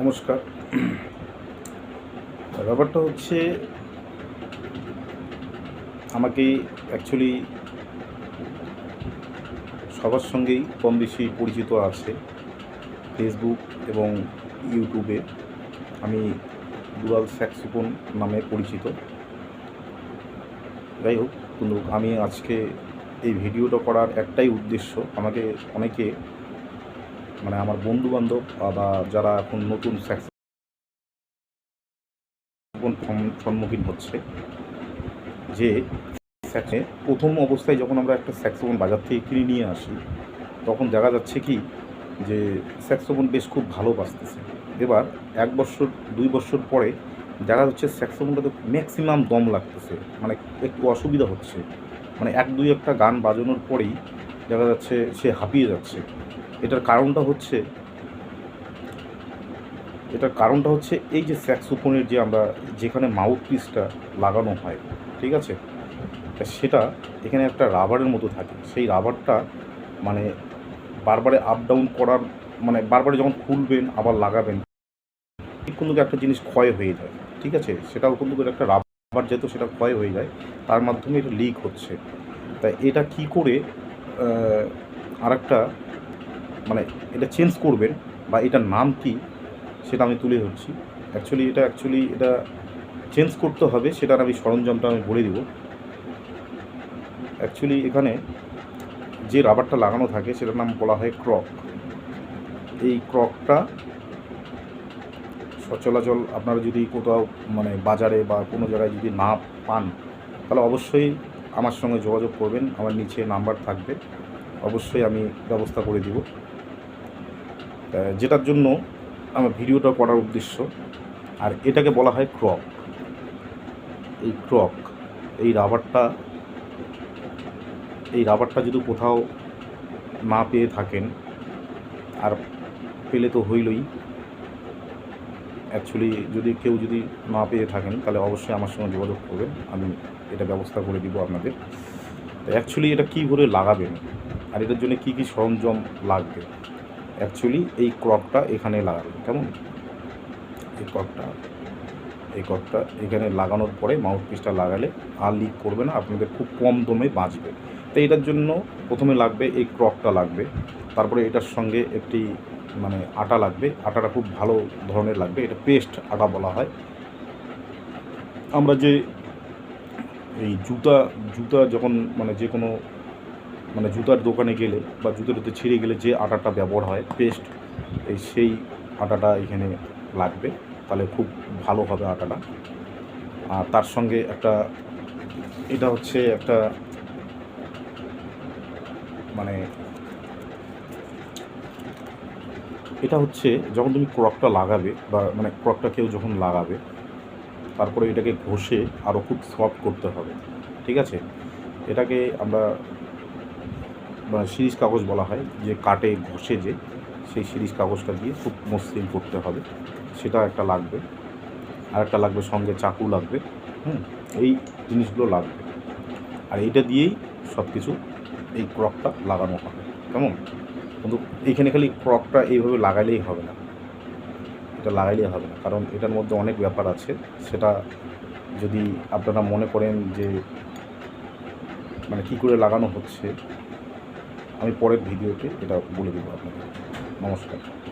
নমস্কার। ব্যাপারটা হচ্ছে, আমাকে অ্যাকচুয়ালি সবার সঙ্গেই কম বেশি পরিচিত আছে ফেসবুক এবং ইউটিউবে আমি ডুয়াল স্যাক্সোফোন নামে পরিচিত। যাই হোক কিন্তু আমি আজকে এই ভিডিওটা করার একটাই উদ্দেশ্য, আমাকে অনেকে মানে আমার বন্ধু বান্ধব বা যারা এখন নতুন সম্মুখীন হচ্ছে, যে প্রথম অবস্থায় যখন আমরা একটা স্যাক্সোফোন বাজার থেকে কিনে নিয়ে আসি, তখন দেখা যাচ্ছে কি যে স্যাক্সোফোন বেশ খুব ভালো বাজতেছে। এবার এক বছর, দুই বছর পরে দেখা যাচ্ছে স্যাক্সোফোনটাতে ম্যাক্সিমাম দম লাগতেছে। মানে একটু অসুবিধা হচ্ছে। মানে এক, দুই, একটা গান বাজানোর পরেই দেখা যাচ্ছে সে হাঁপিয়ে যাচ্ছে। এটার কারণটা হচ্ছে, এটার কারণটা হচ্ছে এই যে স্যাক্সোফোনের যে আমরা যেখানে মাউথ পিসটা লাগানো হয়, ঠিক আছে? সেটা এখানে একটা রাবারের মতো থাকে। সেই রাবারটা মানে বারবারে আপ ডাউন করার মানে বারবারে যখন খুলবেন, আবার লাগাবেন কিন্তু একটা জিনিস ক্ষয় হয়ে যায়, ঠিক আছে? সেটাও কিন্তু একটা রাবার যেহেতু সেটা ক্ষয় হয়ে যায়, তার মাধ্যমে এটা লিক হচ্ছে। তাই এটা কি করে আরেকটা মানে এটা চেঞ্জ করবেন বা এটার নাম কি সেটা আমি তুলে ধরছি। অ্যাকচুয়ালি এটা অ্যাকচুয়ালি এটা চেঞ্জ করতে হবে, সেটার আমি সরঞ্জামটা আমি বলে দিব। অ্যাকচুয়ালি এখানে যে রাবারটা লাগানো থাকে, সেটার নাম বলা হয় ক্রক। এই ক্রকটা সচলাচল আপনারা যদি কোথাও মানে বাজারে বা কোনো জায়গায় যদি না পান, তাহলে অবশ্যই আমার সঙ্গে যোগাযোগ করবেন, আমার নিচে নাম্বার থাকবে, অবশ্যই আমি ব্যবস্থা করে দিব। যেটার জন্য আমার ভিডিওটা করার উদ্দেশ্য, আর এটাকে বলা হয় ক্রক এই ক্রক এই রাবারটা এই রাবারটা যদি কোথাও না পেয়ে থাকেন, আর পেলে তো হইলই অ্যাকচুয়ালি যদি কেউ যদি না পেয়ে থাকেন, তাহলে অবশ্যই আমার সঙ্গে যোগাযোগ করবেন। আমি এটা ব্যবস্থা করে দিব আপনাদের। অ্যাকচুয়ালি এটা কী করে লাগাবেন? আর এটার জন্য কী কী সরঞ্জাম লাগবে? অ্যাকচুয়ালি এই ক্রপটা এখানে লাগাবেন, কেমন? এই ক্রপটা, এই ক্রকটা এখানে লাগানোর পরে মাউথ পিসটা লাগালে আর লিক করবে না, আপনাদের খুব কম দমে বাঁচবে। তো এটার জন্য প্রথমে লাগবে, এই ক্রকটা লাগবে। তারপরে এটার সঙ্গে একটি মানে আটা লাগবে। আটাটা খুব ভালো ধরনের লাগবে। এটা পেস্ট আটা বলা হয়। আমরা যে এই জুতা জুতা যখন মানে যে কোনো মানে জুতার দোকানে গেলে বা জুতোর জুতো ছিঁড়ে গেলে যে আটাটা ব্যবহার হয়, পেস্ট, এই সেই আটাটা এখানে লাগবে। তাহলে খুব ভালো হবে আটাটা। আর তার সঙ্গে একটা, এটা হচ্ছে একটা মানে এটা হচ্ছে যখন তুমি ক্রকটা লাগাবে বা মানে ক্রকটা কেউ যখন লাগাবে, তারপরে এটাকে ঘষে আরও খুব সফট করতে হবে, ঠিক আছে? এটাকে আমরা মানে সিরিজ কাগজ বলা হয়, যে কাটে, ঘষে যে, সেই সিরিজ কাগজটা দিয়ে খুব মসৃণ করতে হবে, সেটা একটা লাগবে। আর একটা লাগবে সঙ্গে চাকু লাগবে, হুম? এই জিনিসগুলো লাগবে। আর এইটা দিয়েই সব কিছু এই ক্রকটা লাগানো হবে, কেমন? কিন্তু এখানে খালি ক্রকটা এইভাবে লাগাইলেই হবে না। এটা লাগাইলেই হবে না। কারণ এটার মধ্যে অনেক ব্যাপার আছে। সেটা যদি আপনারা মনে করেন যে মানে কী করে লাগানো হচ্ছে, আমি পরের ভিডিওতে এটা বলে দেবো আপনাদের। নমস্কার।